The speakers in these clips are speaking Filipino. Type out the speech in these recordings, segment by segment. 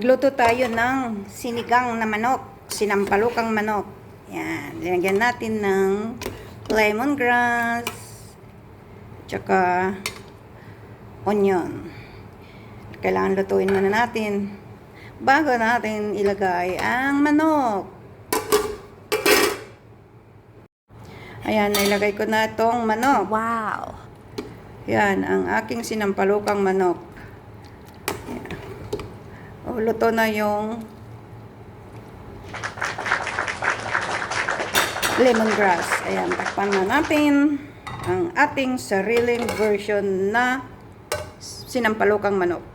Magluto tayo ng sinigang na manok, sinampalukang manok. Yan, lagyan natin ng lemongrass, tsaka onion. Kailangan lutuin muna natin bago natin ilagay ang manok. Ayan, nailagay ko na itong manok. Wow. Yan, ang aking sinampalukang manok. O, luto na yung lemongrass. Ayan, takpan na natin ang ating sariling version na sinampalukang manok.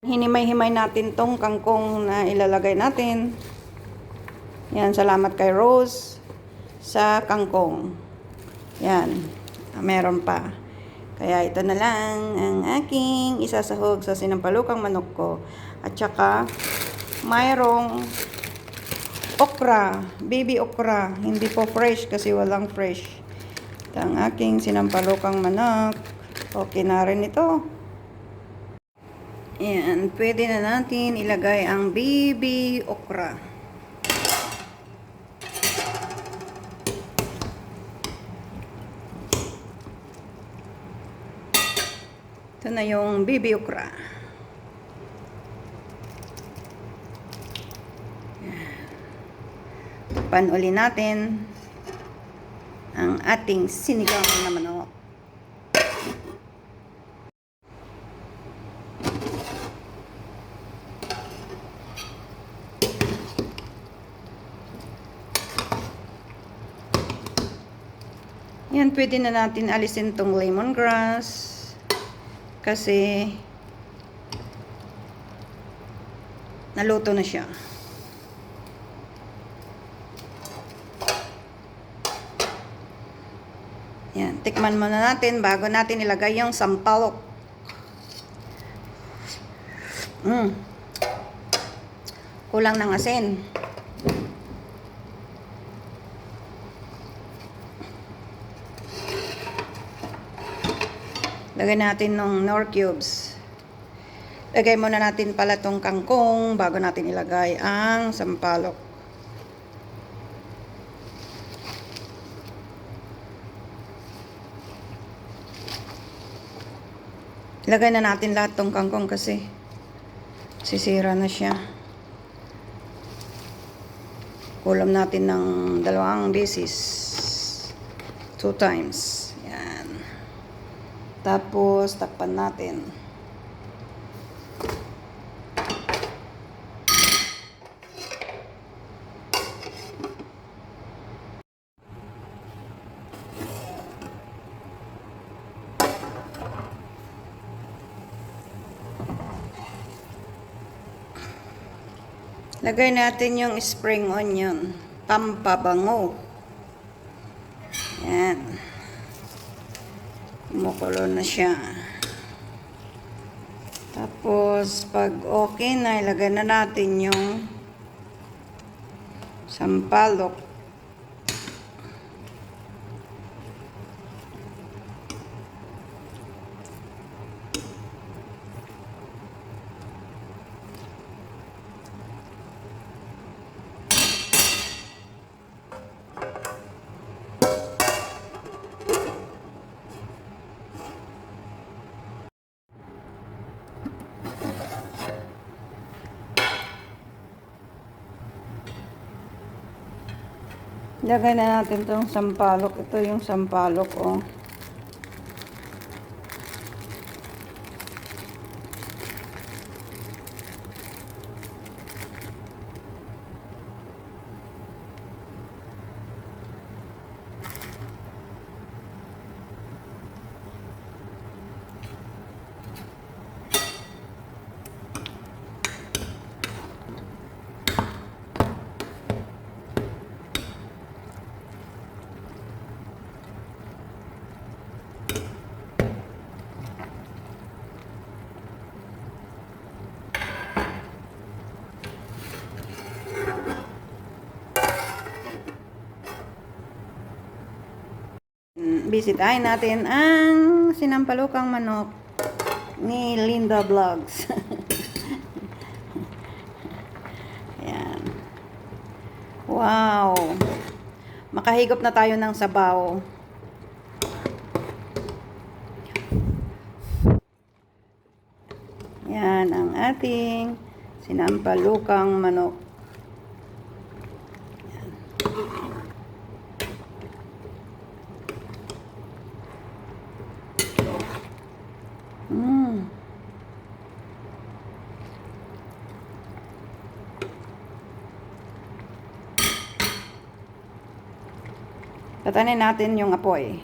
Hinimay-himay natin tong kangkong na ilalagay natin. Yan, salamat kay Rose sa kangkong. Yan, meron pa. Kaya ito na lang ang aking isasahog sa sinampalukang manok ko. At saka, mayroong okra, baby okra. Hindi po fresh kasi walang fresh. Ito ang aking sinampalukang manok. Okay na rin ito. Ayan, pwede na natin ilagay ang baby okra. Ito na yung baby okra. Pan uli natin ang ating sinigang na manok. Yan, pwede na natin alisin tong lemongrass. Kasi naluto na siya. Yan, tikman muna natin bago natin ilagay yung sampalok. Mm. Kulang ng asin. Lagay natin ng nor cubes. Lagay muna natin pala tong kangkong bago natin ilagay ang sampalok. Lagay na natin lahat tong kangkong kasi sisira na siya. Kulam natin ng dalawang beses. Two times. Tapos, takpan natin. Lagay natin yung spring onion. Pampabango. Yan. Kumukulo na siya. Tapos, pag okay na, ilagay na natin yung sampalok. Lagay na natin itong sampalok. Ito yung sampalok, oh. Mm, Bisitahin natin ang sinampalukang manok. ni Linda Vlogs. Ayan. Wow. Makahigop na tayo ng sabaw. Yan ang ating sinampalukang manok. Mm. Patanin natin yung apoy.